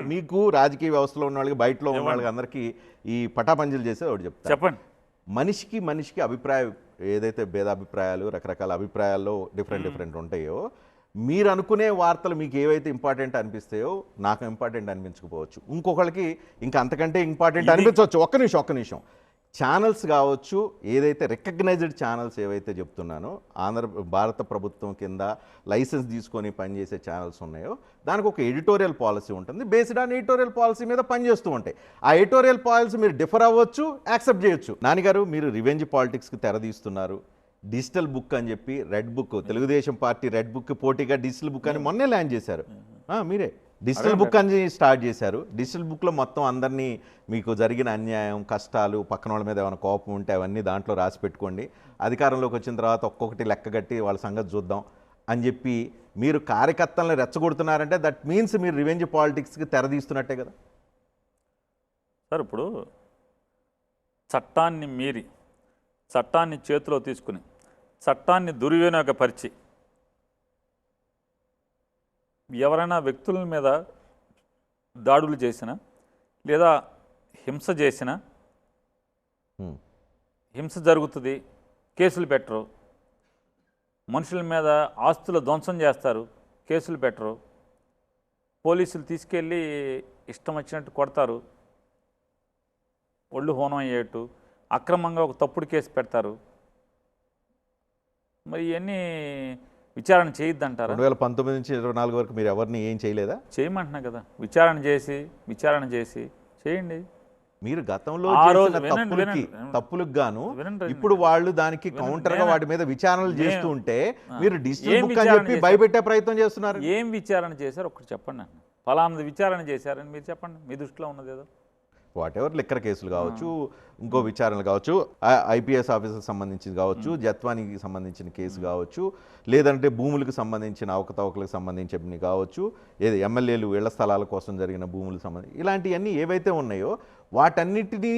మీకు రాజకీయ వ్యవస్థలో ఉన్న వాళ్ళకి బయటలో ఉన్న వాళ్ళకి అందరికీ ఈ పటాపంచలు చేసేది ఒకటి చెప్తా. చెప్పండి. మనిషికి మనిషికి అభిప్రాయం ఏదైతే భేదాభిప్రాయాలు రకరకాల అభిప్రాయాల్లో డిఫరెంట్ డిఫరెంట్ ఉంటాయో మీరు అనుకునే వార్తలు మీకు ఏవైతే ఇంపార్టెంట్ అనిపిస్తాయో నాకు ఇంపార్టెంట్ అనిపించకపోవచ్చు. ఇంకొకరికి ఇంకా అంతకంటే ఇంపార్టెంట్ అనిపించవచ్చు. ఒక్క నిమిషం ఒక్క నిమిషం. ఛానల్స్ కావచ్చు ఏదైతే రికగ్నైజ్డ్ ఛానల్స్ ఏవైతే చెప్తున్నానో ఆంధ్ర భారత ప్రభుత్వం కింద లైసెన్స్ తీసుకొని పనిచేసే ఛానల్స్ ఉన్నాయో దానికి ఒక ఎడిటోరియల్ పాలసీ ఉంటుంది. బేస్డ్ ఆన్ ఎడిటోరియల్ పాలసీ మీద పనిచేస్తూ ఉంటాయి. ఆ ఎడిటోరియల్ పాలసీ మీరు డిఫర్ అవ్వచ్చు యాక్సెప్ట్ చేయొచ్చు. నాన్నగారు మీరు రివెంజ్ పాలిటిక్స్కి తెరదీస్తున్నారు డిజిటల్ బుక్ అని చెప్పి red book Telugu Desam party red book పోటీగా డిజిటల్ బుక్ అని మొన్నే ల్యాండ్ చేశారు. మీరే. డిజిటల్ బుక్ అని స్టార్ట్ చేశారు. డిజిటల్ బుక్లో మొత్తం అందరినీ మీకు జరిగిన అన్యాయం కష్టాలు పక్కన వాళ్ళ మీద ఏమైనా కోపం ఉంటే అవన్నీ దాంట్లో రాసి పెట్టుకోండి. అధికారంలోకి వచ్చిన తర్వాత ఒక్కొక్కటి లెక్క కట్టి వాళ్ళ సంగతి చూద్దాం అని చెప్పి మీరు కార్యకర్తలను రెచ్చగొడుతున్నారంటే దట్ మీన్స్ మీరు రివెంజ్ పాలిటిక్స్కి తెరదీస్తున్నట్టే కదా. సార్ ఇప్పుడు చట్టాన్ని మీరి చట్టాన్ని చేతిలో తీసుకుని చట్టాన్ని దుర్వినియోగపరిచి ఎవరైనా వ్యక్తుల మీద దాడులు చేసినా లేదా హింస చేసినా. హింస జరుగుతుంది కేసులు పెట్టరు మనుషుల మీద ఆస్తుల ధ్వంసం చేస్తారు కేసులు పెట్టరు పోలీసులు తీసుకెళ్ళి ఇష్టం వచ్చినట్టు కొడతారు ఒళ్ళు హోనం అయ్యేట్టు అక్రమంగా ఒక తప్పుడు కేసు పెడతారు మరి ఇవన్నీ విచారణ చేయొద్దంటారా? రెండు వేల పంతొమ్మిది నుంచి ఇరవై నాలుగు వరకు మీరు ఎవరిని ఏం చేయలేదా? చేయమంటున్నా కదా. విచారణ చేసి విచారణ చేసి చేయండి. మీరు గతంలో తప్పులకి. తప్పులకు గాను. ఇప్పుడు వాళ్ళు దానికి కౌంటర్గా వాటి మీద విచారణలు చేస్తూ ఉంటే. మీరు డిజిటల్ ఏం బుక్ అని విచారణ చెప్పి? భయపెట్టే ప్రయత్నం చేస్తున్నారు. ఏం విచారణ చేశారు? ఒకటి చెప్పండి ఫలానాది విచారణ చేశారని మీరు చెప్పండి. మీ దృష్టిలో ఉన్నది ఏదో. వాట్ ఎవర్ లిక్కర్ కేసులు కావచ్చు ఇంకో విచారణలు కావచ్చు ఐపీఎస్ ఆఫీసర్ సంబంధించింది కావచ్చు జత్వానికి సంబంధించిన కేసు కావచ్చు లేదంటే భూములకు సంబంధించిన అవకతవకలకు సంబంధించినవి కావచ్చు ఏది ఎమ్మెల్యేలు ఇళ్ళ స్థలాల కోసం జరిగిన భూములకు సంబంధించి ఇలాంటివన్నీ ఏవైతే ఉన్నాయో వాటన్నిటినీ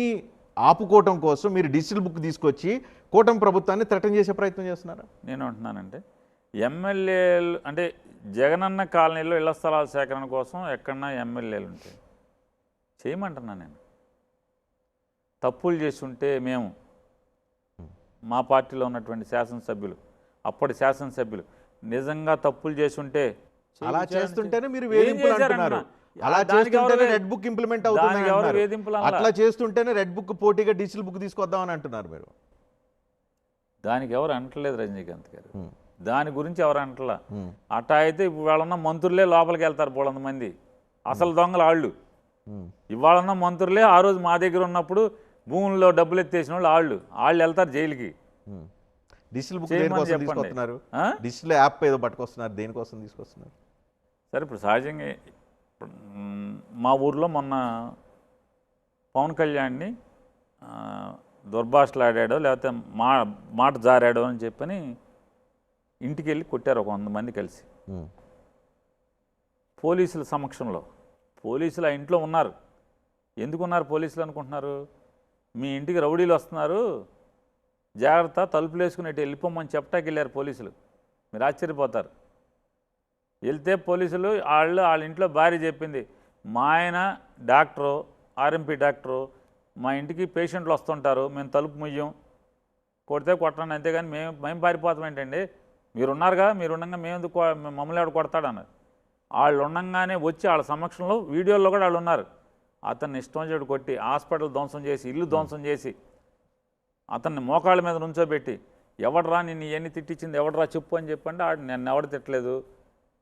ఆపుకోవటం కోసం మీరు డిజిటల్ బుక్ తీసుకొచ్చి కూటమి ప్రభుత్వాన్ని థ్రెటన్ చేసే ప్రయత్నం చేస్తున్నారా? నేను అంటున్నానంటే ఎమ్మెల్యేలు అంటే జగనన్న కాలనీలో ఇళ్ళ స్థలాల సేకరణ కోసం ఎక్కడన్నా ఎమ్మెల్యేలు ఉంటాయి చేయమంటున్నా నేను. తప్పులు చేస్తుంటే మేము మా పార్టీలో ఉన్నటువంటి శాసనసభ్యులు అప్పటి శాసనసభ్యులు నిజంగా తప్పులు చేస్తుంటే అలా చేస్తుంటేనే మీరు వేధింపులు? అంటున్నారు అలా దానికి ఎవరు చేస్తుంటేనే రెడ్ బుక్ ఇంప్లిమెంట్ అవుతుంది. అట్లా చేస్తుంటేనే రెడ్ బుక్ పోటీగా డిజిటల్ బుక్ తీసుకొద్దామని అంటున్నారు మీరు దానికి ఎవరు అంటలేదు రజనీకాంత్ గారు. దాని గురించి ఎవరు అంటలా. అట్టా అయితే ఇవాళ ఉన్న మంత్రులే లోపలికి వెళ్తారు బోళంత మంది అసలు దొంగలు వాళ్ళు ఉమ్. ఇవాళ ఉన్న మంత్రులే ఆ రోజు మా దగ్గర ఉన్నప్పుడు భూముల్లో డబ్బులు ఎత్తేసిన వాళ్ళు వాళ్ళు వాళ్ళు వెళ్తారు జైలుకి. డిజిటల్ బుక్ దేనికోసం. తీసుకొస్తున్నారు? డిజిటల్ యాప్ ఏదో పట్టుకొస్తున్నారు దేనికోసం తీసుకొస్తున్నారు సరే ఇప్పుడు సహజంగా మ్, ఊర్లో మొన్న పవన్ కళ్యాణ్ని దుర్భాషలాడాడో లేకపోతే మా మాట జారాడో అని చెప్పని ఇంటికి వెళ్ళి కొట్టారు ఒక వంద మంది కలిసి. పోలీసుల సమక్షంలో పోలీసులు ఆ ఇంట్లో ఉన్నారు ఎందుకు ఉన్నారు పోలీసులు అనుకుంటున్నారు మీ ఇంటికి రౌడీలు వస్తున్నారు జాగ్రత్త తలుపులు వేసుకుని ఇటు వెళ్ళిపోమని చెప్పటాకి వెళ్ళారు పోలీసులు. మీరు ఆశ్చర్యపోతారు. వెళ్తే పోలీసులు వాళ్ళు వాళ్ళ ఇంట్లో భార్య చెప్పింది మా ఆయన డాక్టరు ఆర్ఎంపీ డాక్టరు మా ఇంటికి పేషెంట్లు వస్తుంటారు మేము తలుపు ముయ్యం కొడితే కొట్టండి అంతేగాని మేము మేము పారిపోతాం ఏంటండి? మీరు ఉన్నారుగా మేము ఎందుకు మమ్మల్ని ఆడ కొడతాడన్నారు? వాళ్ళు ఉండగానే వచ్చి వాళ్ళ సమక్షంలో వీడియోల్లో కూడా వాళ్ళు ఉన్నారు. అతన్ని ఇష్టం వచ్చేటు కొట్టి హాస్పిటల్ ధ్వంసం చేసి ఇల్లు ధ్వంసం చేసి అతన్ని మోకాళ్ళ మీద నుంచోబెట్టి ఎవడరా నిన్ను ఇవన్నీ తిట్టించింది? ఎవడరా చెప్పు అని చెప్పండి. ఆడు నన్ను ఎవడు తిట్టలేదు?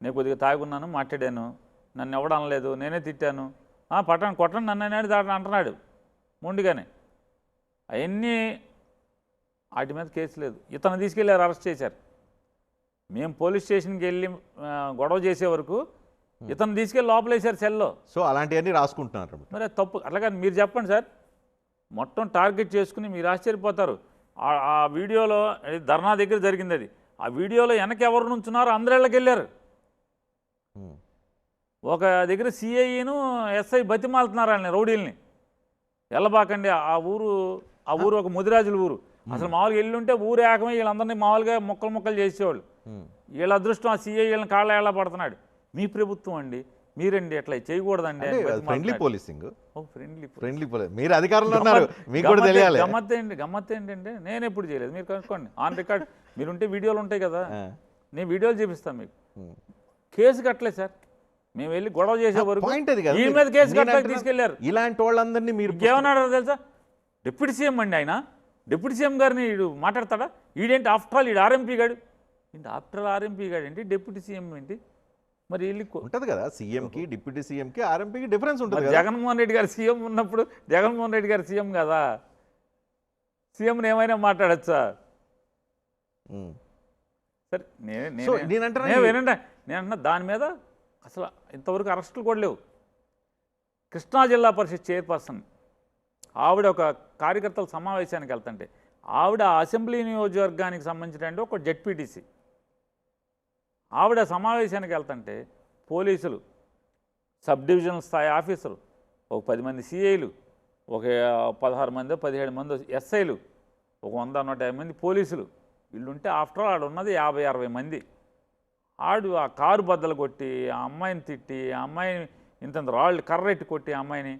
నేను కొద్దిగా తాగున్నాను మాట్లాడాను. నన్ను ఎవడు అనలేదు? నేనే తిట్టాను. "ఆ, పట్టండి కొట్టండి నన్ను అనేది దాన్ని అంటున్నాడు ముందుగానే అవన్నీ వాటి మీద కేసు లేదు. ఇతను తీసుకెళ్ళారు అరెస్ట్ చేశారు. మేము పోలీస్ స్టేషన్కి వెళ్ళి గొడవ చేసే వరకు ఇతను తీసుకెళ్ళి లోపలేశారు సెల్లో. సో అలాంటివన్నీ రాసుకుంటున్నారు మరి తప్పు. అట్లాగే మీరు చెప్పండి సార్. మొత్తం టార్గెట్ చేసుకుని మీరు ఆశ్చర్యపోతారు. ఆ- వీడియోలో ధర్నా దగ్గర జరిగింది అది ఆ వీడియోలో వెనక ఎవరు నుంచున్నారో అందరిళ్ళకి వెళ్ళారు ఉమ్. ఒక దగ్గర సిఐను ఎస్ఐ బతిమాలుతున్నారు వాళ్ళని రౌడీల్ని. వెళ్ళబాకండి ఆ ఊరు ఆ ఊరు ఒక ముదిరాజుల ఊరు. అసలు మామూలుగా వెళ్ళి ఉంటే ఊరు ఏకమై వీళ్ళందరినీ మామూలుగా ముక్కలు ముక్కలు చేసేవాళ్ళు. వీళ్ళ అదృష్టం ఆ సిఐ వీళ్ళని కాళ్ళ ఎలా పడుతున్నాడు. మీ ప్రభుత్వం అండి. మీరండి అట్లా చేయకూడదండి ఫ్రెండ్లీ పోలీసింగ్ ఓ ఫ్రెండ్లీ ఫ్రెండ్లీ పోలీస్ మీరు అధికారంలో ఉన్నారు మీకు కూడా తెలియాలి. గమ్మత్ ఏంటి గమ్మత్ ఏంటంటే నేను ఎప్పుడు చేయలేదు. మీరు కనుక్కోండి. ఆన్ రికార్డ్ మీరుంటే వీడియోలు ఉంటాయి కదా. నేను వీడియోలు చూపిస్తాను మీకు. కేసు కట్టలేదు సార్. మేము వెళ్ళి గొడవ చేసే వరకు మీద కేసు కట్టడానికి తీసుకెళ్ళారు. ఇలాంటి వాళ్ళందరినీ మీరు ఇంకేమన్నాడో తెలుసా? డిప్యూటీ సీఎం అండి ఆయన. డిప్యూటీ సీఎం గారిని ఈడు మాట్లాడతాడా? ఈడేంటి ఆఫ్టర్ ఆల్ ఈడు ఆర్ఎంపీ గాడు. ఏంటి ఆఫ్టర్ ఆల్ ఆర్ఎంపీ గాడు ఏంటి? డిప్యూటీ సీఎం ఏంటి? మరి వీళ్ళు ఉంటది కదా సీఎం కి డిప్యూటీ సీఎం కి ఆర్ఎంపీకి డిఫరెన్స్ ఉంటుంది జగన్మోహన్ రెడ్డి గారు సీఎం ఉన్నప్పుడు జగన్మోహన్ రెడ్డి గారు సీఎం కదా. సీఎంని ఏమైనా మాట్లాడచ్చా. సరే నేను వినండి. నేను దాని మీద అసలు ఇంతవరకు అరెస్టులు కూడా లేవు. కృష్ణా జిల్లా పరిషత్ చైర్పర్సన్ ఆవిడ ఒక కార్యకర్తల సమావేశానికి వెళ్తుంటే ఆవిడ అసెంబ్లీ నియోజకవర్గానికి సంబంధించిన ఒక జెడ్పీటీసీ ఆవిడ సమావేశానికి వెళ్తుంటే పోలీసులు సబ్ డివిజనల్ స్థాయి ఆఫీసరు ఒక పది మంది సిఐలు ఒక పదహారు మంది పదిహేడు మంది ఎస్ఐలు ఒక వంద నూట యాభై మంది పోలీసులు. వీళ్ళుంటే ఆఫ్టర్ ఆల్ ఆడు ఉన్నది యాభై అరవై మంది. ఆడు ఆ కారు బద్దలు కొట్టి ఆ అమ్మాయిని తిట్టి ఆ అమ్మాయిని ఇంత రాళ్ళు కర్రెట్టి కొట్టి ఆ అమ్మాయిని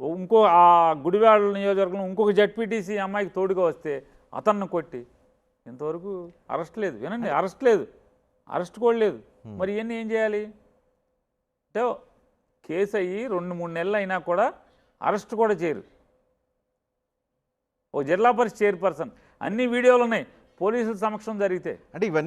ఇంకో ఆ గుడివాడ నియోజకవర్గంలో ఇంకొక జడ్పీటీసీ అమ్మాయికి తోడుగా వస్తే అతన్ని కొట్టి ఇంతవరకు అరెస్ట్ లేదు. వినండి అరెస్ట్ లేదు. అరెస్ట్ కూడా లేదు. మరి ఇవన్నీ ఏం చేయాలి? అంటే కేసు అయ్యి రెండు మూడు నెలలు అయినా కూడా అరెస్ట్ కూడా చేయరు. ఓ జిల్లా పరిషత్ చైర్పర్సన్. అన్ని వీడియోలు ఉన్నాయి. పోలీసుల సమక్షం జరిగితే. అంటే ఇవన్నీ